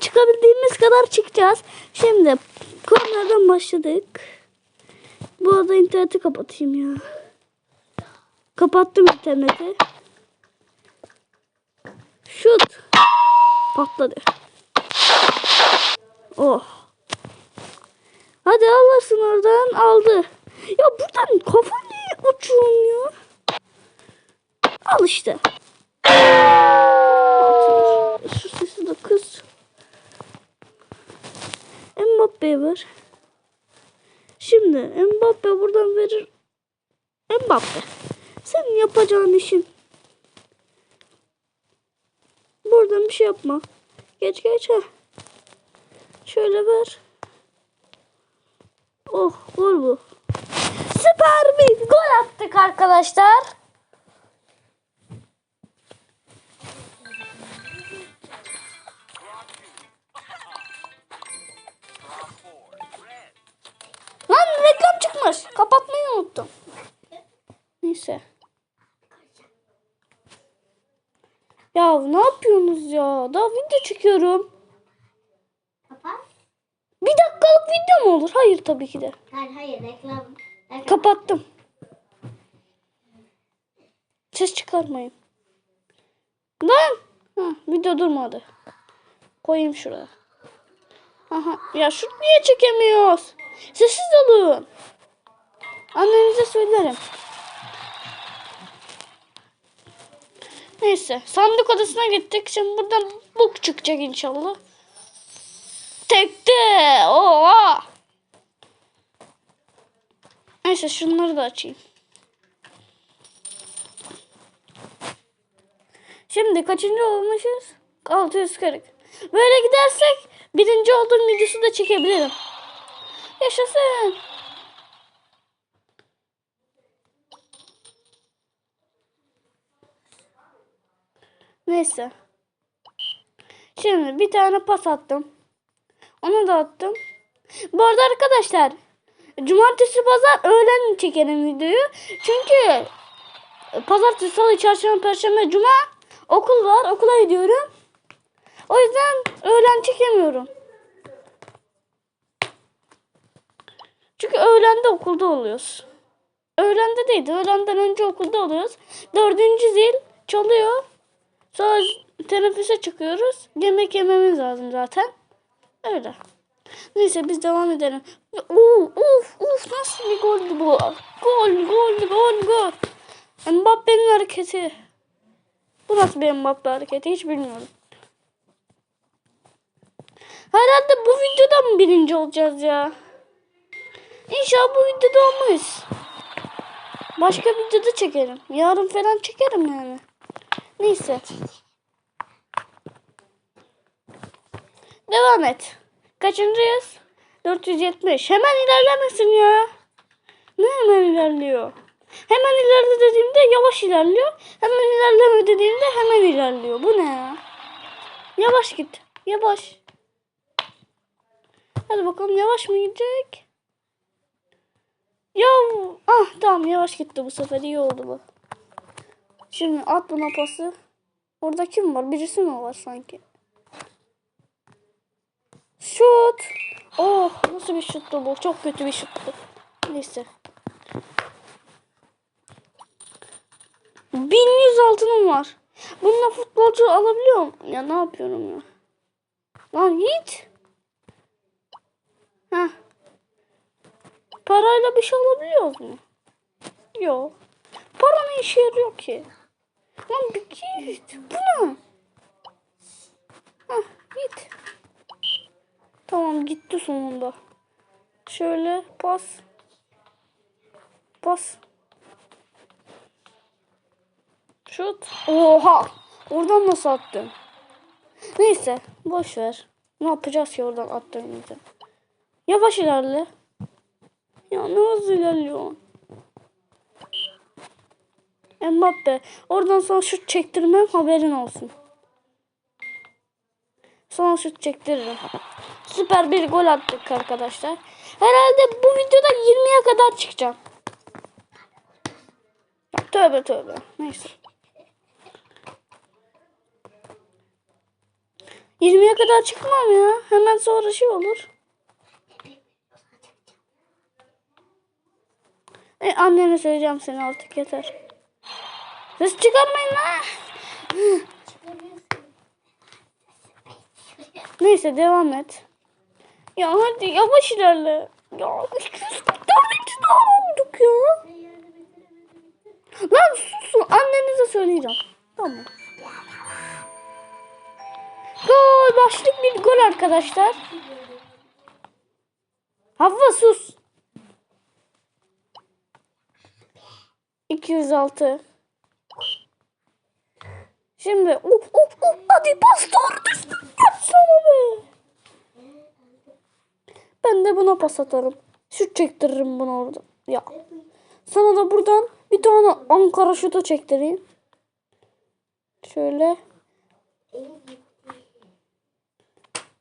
çıkabildiğimiz kadar çıkacağız. Şimdi kornerden başladık. Bu arada interneti kapatayım ya. Kapattım interneti. Şut. Patladı. Oh. Hadi alırsın oradan. Aldı. Ya buradan kafa niye ya? Al işte. Şu sesi de kız. Mbappe var. Şimdi Mbappe buradan verir. Mbappe. Senin yapacağın işin. Buradan bir şey yapma. Geç geç ha. Şöyle ver. Oh gol bu. Süper bir gol attık arkadaşlar. Çıkmış. Kapatmayı unuttum. Neyse. Ya ne yapıyorsunuz ya? Daha video çekiyorum. Kapat. Bir dakikalık video mu olur? Hayır tabii ki de. Hayır hayır reklam. reklam. Kapattım. Ses çıkarmayın. Lan! Ha, video durmadı. Koyayım şuraya. Aha, ya şut niye çekemiyoruz? Sessiz olun. Annenize söylerim. Neyse sandık odasına gittik. Şimdi buradan buk çıkacak inşallah. Tekte. Oha. Neyse şunları da açayım. Şimdi kaçıncı olmuşuz? 640. Böyle gidersek birinci olduğum videosu da çekebilirim. Yaşasın. Neyse. Şimdi bir tane pas attım. Onu da attım. Bu arada arkadaşlar Cumartesi pazar öğlen çekerim videoyu. Çünkü pazartesi, salı, çarşamba, perşembe, cuma okul var. Okula gidiyorum. O yüzden öğlen çekemiyorum. Çünkü öğlende okulda oluyoruz. Öğlende değil, öğlenden önce okulda oluyoruz. Dördüncü zil çalıyor. Sonra teneffüse çıkıyoruz. Yemek yememiz lazım zaten. Öyle. Neyse biz devam edelim. Uf uf uf nasıl bir goldü bu? Gol gol gol gol. Mbappe'nin hareketi. Bu nasıl bir Mbappe hareketi hiç bilmiyorum. Herhalde bu videoda mı birinci olacağız ya? İnşallah bu videoda olmayız. Başka videoda çekerim. Yarın falan çekerim yani. Neyse. Devam et. Kaçıncıyız? 470. Hemen ilerlemesin ya. Ne hemen ilerliyor? Hemen ilerle dediğimde yavaş ilerliyor. Hemen ilerleme dediğimde hemen ilerliyor. Bu ne ya? Yavaş git. Yavaş. Hadi bakalım yavaş mı gidecek? Ya ah tamam yavaş gitti bu sefer iyi oldu bu. Şimdi at buna pası. Orada kim var? Birisi mi var sanki? Şut. Oh nasıl bir şuttu bu? Çok kötü bir şuttu. Neyse. 1100 altınım var. Bununla futbolcu alabiliyorum. Ya ne yapıyorum ya? Lan git. Heh. Parayla bir şey alabiliyoruz mu? Yok. Para ne işe yarıyor ki? Lan bir git. Bu ne? Heh, git. Tamam gitti sonunda. Şöyle pas. Pas. Şut. Oha. Oradan nasıl attın? Neyse boş ver. Ne yapacağız ki oradan attığımızda? Yavaş ilerle. Ya ne hızlı ilerliyor. Mbappe. Oradan sana şut çektirmem haberin olsun. Sana şut çektiririm. Süper bir gol attık arkadaşlar. Herhalde bu videoda 20'ye kadar çıkacağım. Tövbe tövbe. Neyse. 20'ye kadar çıkmam ya. Hemen sonra şey olur. E, annene söyleyeceğim seni artık yeter. Ses çıkarmayın lan. Neyse devam et. Ya hadi yavaş ilerle. Ya 244 daha olduk ya. Lan susun annenize söyleyeceğim. Tamam. Gol başlık bir gol arkadaşlar. Havva sus. 206. Şimdi up up up hadi bas doğru düzgün yapsana be. Ben de buna pas atarım. Şut çektiririm bunu orada. Ya. Sana da buradan bir tane Ankara şutu çektireyim. Şöyle.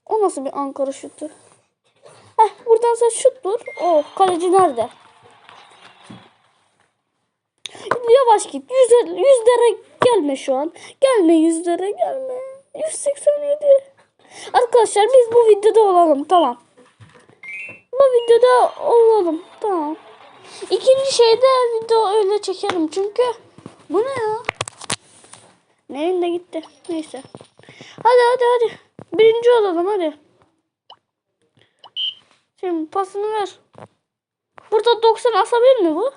O nasıl bir Ankara şutu? Heh buradan sen şut vur. Oh kaleci nerede? Yavaş git. Yüzde, yüzlere gelme şu an. Gelme yüzlere gelme. 187. Arkadaşlar biz bu videoda olalım. Tamam. Bu videoda olalım. Tamam. İkinci şeyde video öyle çekerim çünkü. Bu ne ya? Neyin de gitti. Neyse. Hadi hadi hadi. Birinci olalım hadi. Şimdi pasını ver. Burada 90 asabilir mi bu?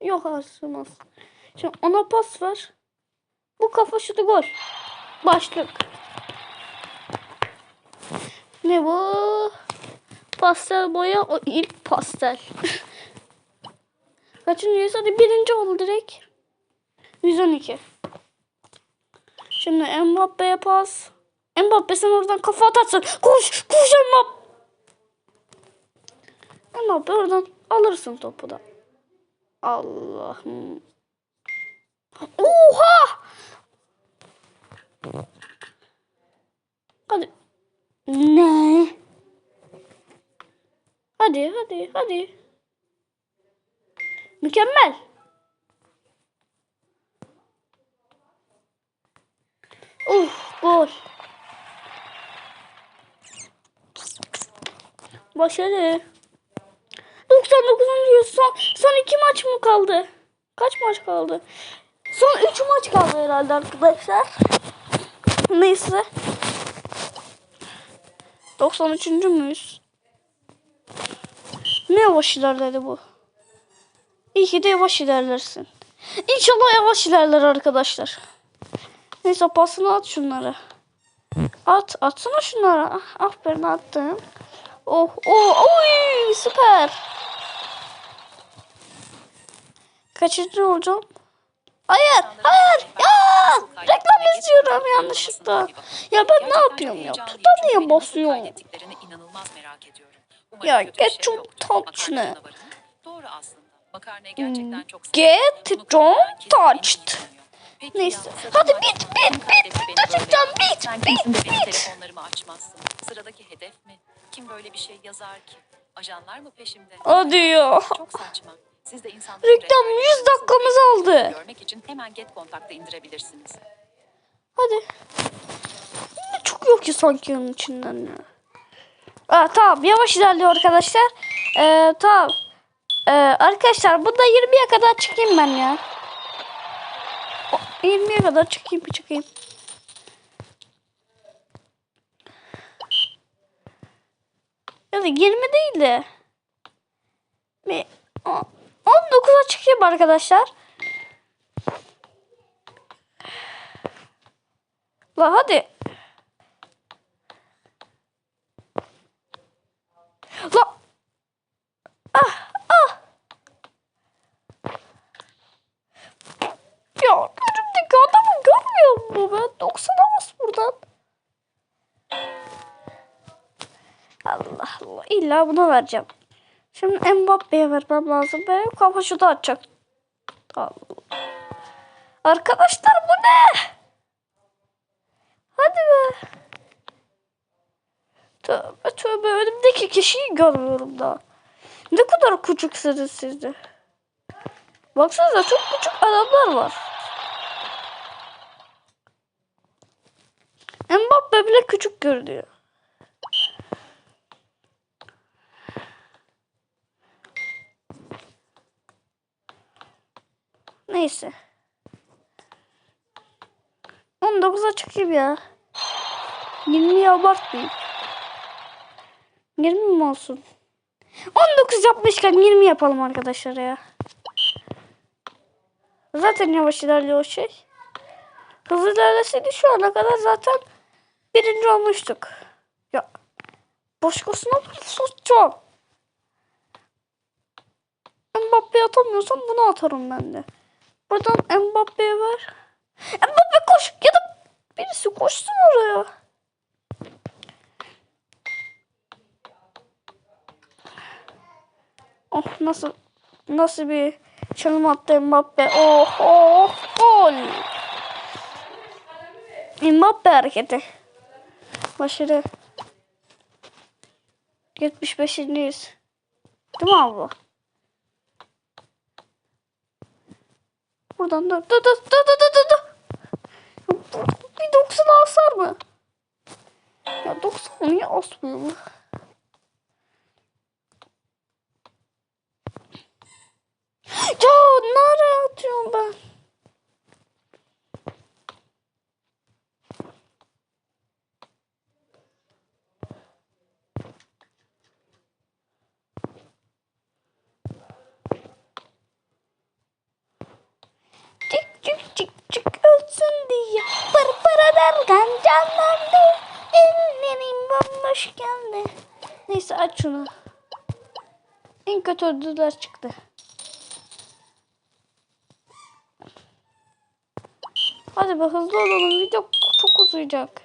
Yok asamaz. Şimdi ona pas ver. Bu kafa şutu gol. Başlık. Ne bu? Pastel boya. O ilk pastel. Kaçıncıyız? Hadi birinci oldu direkt. 112. Şimdi Mbappe'ye pas. Mbappe sen oradan kafa atarsın. Koş! Koş Mbappe! Mbappe oradan alırsın topu da. Allah'ım. Oha! Hadi. Ne? Hadi hadi hadi. Mükemmel. Uf gol. Başarı. 99. son, son iki maç mı kaldı? Kaç maç kaldı? Son 3 maç kaldı herhalde arkadaşlar. Neyse. 93. müyüz? Ne yavaş ilerledi bu? İyi ki de yavaş ilerlersin. İnşallah yavaş ilerler arkadaşlar. Neyse pasını at şunlara. At, atsana şunlara. Ah, aferin attın. Oh, oh, oy, süper. Kaçıncı olacağım? Hayır, hayır, ya! Reklam izliyorum yanlışlıkla. Ya ben ne yapıyorum ya? Tuta niye basıyorum? Ya get John yoktur. touch ne? Makarnaya varın. Doğru aslında. Makarnayı gerçekten çok Get John touched. Neyse. Hadi bit, bit, bit, beni gerçekten bit, bit, bit. Sıradaki hedef mi? Kim böyle bir şey yazar ki? Ajanlar mı peşimde? Hadi ya. Çok saçma. Siz de insanların Reklam rehberliğini 100 nasıl dakikamızı yapıyorsunuz aldı. Görmek için hemen Get Contact'ı indirebilirsiniz. Hadi. Ne çok yok ki sanki onun içinden ya. Aa, tamam yavaş ilerliyor arkadaşlar. Ee, tamam. Ee, arkadaşlar bunda 20'ye kadar çıkayım ben ya. O, 20'ye kadar çıkayım bir çıkayım. Ya da 20 değil de. Bir, o- 19'a çıkayım arkadaşlar. La hadi. La. Ah ah. Ya önümdeki adamı görmüyor mu ben? 90'a bas buradan. Allah Allah. İlla buna vereceğim. Şimdi Mbappe'ye vermem lazım. Benim kafa şutu atacak. Allah. Arkadaşlar bu ne? Hadi be. Tövbe tövbe önümdeki kişiyi görmüyorum daha. Ne kadar küçüksünüz siz de. Baksanıza çok küçük adamlar var. Mbappe bile küçük görünüyor. Neyse. 19'a çıkayım ya. 20'yi abartmayayım. 20 mi olsun? 19 yapmışken 20 yapalım arkadaşlar ya. Zaten yavaş ilerliyor o şey. Hızlı ilerleseydi şu ana kadar zaten birinci olmuştuk. Ya başkasına satacağım? Mbappe'yi atamıyorsam bunu atarım ben de. Buradan Mbappe'ye ver. Mbappe koş ya da birisi koşsun oraya. Oh nasıl nasıl bir çalım attı Mbappe. Oh oh gol. Mbappe hareketi. Başarı. 75'indeyiz. Değil mi abla? Buradan dur dur dur dur dur dur dur. Bir 90 asar mı? Ya 90 niye asmıyor mu? Ya nereye atıyorum ben? Ederken canlandı Ellerim bomboş geldi. Neyse aç şunu. En kötü ödüller çıktı. Hadi be hızlı olalım. Video çok uzayacak.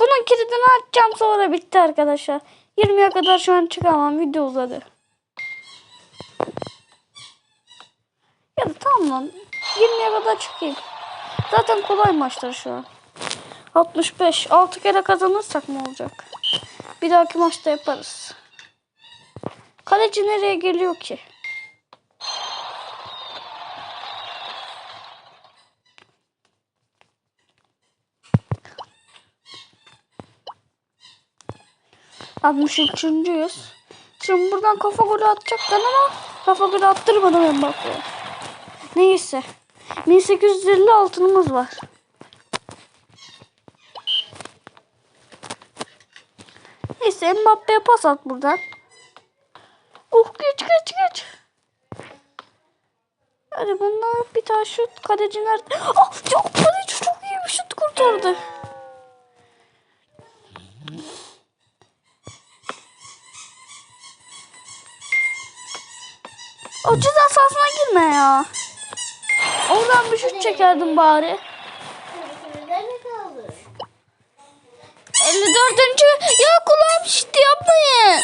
Bunun kilidini açacağım sonra bitti arkadaşlar. 20'ye kadar şu an çıkamam. Video uzadı. Ya da tamam lan. 20'ye kadar çıkayım. Zaten kolay maçlar şu an. 65. 6 kere kazanırsak ne olacak? Bir dahaki maçta yaparız. Kaleci nereye geliyor ki? Altmış üçüncüyüz. Şimdi buradan kafa golü atacaklar ama kafa golü attırmadım Mbappe'ye. Neyse. 1850 altınımız var. Neyse Mbappe'ye pas at buradan. Uh geç geç geç. Hadi bunlar bir tane şut kaleci nerede? Ah çok kaleci çok iyi bir şut kurtardı. O ceza sahasına girme ya. Oradan bir şut çekerdim bari. Nerede kaldı? 54. Ya kulağım şişti yapmayın.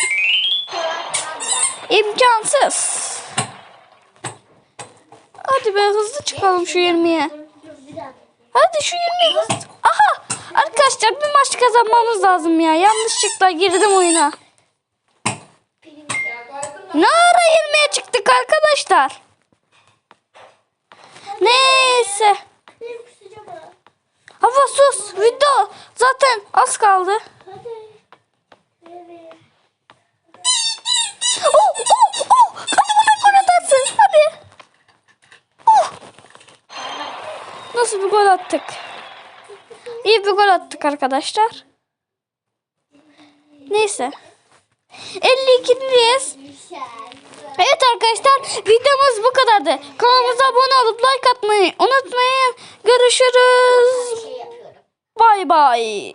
İmkansız. Hadi be hızlı çıkalım şu 20'ye. Dur dur bir dakika. Hadi şu 20'ye hızlı. Aha arkadaşlar bir maç kazanmamız lazım ya. Yanlışlıkla girdim oyuna. Ara 20'ye çıktık arkadaşlar. Neyse. Hava sus. Video zaten az kaldı. Oh, oh, oh. Nasıl bir gol attık? İyi bir gol attık arkadaşlar. Neyse. 52'liyiz. Evet arkadaşlar videomuz bu kadardı. Kanalımıza abone olup like atmayı unutmayın. Görüşürüz. Bay bay.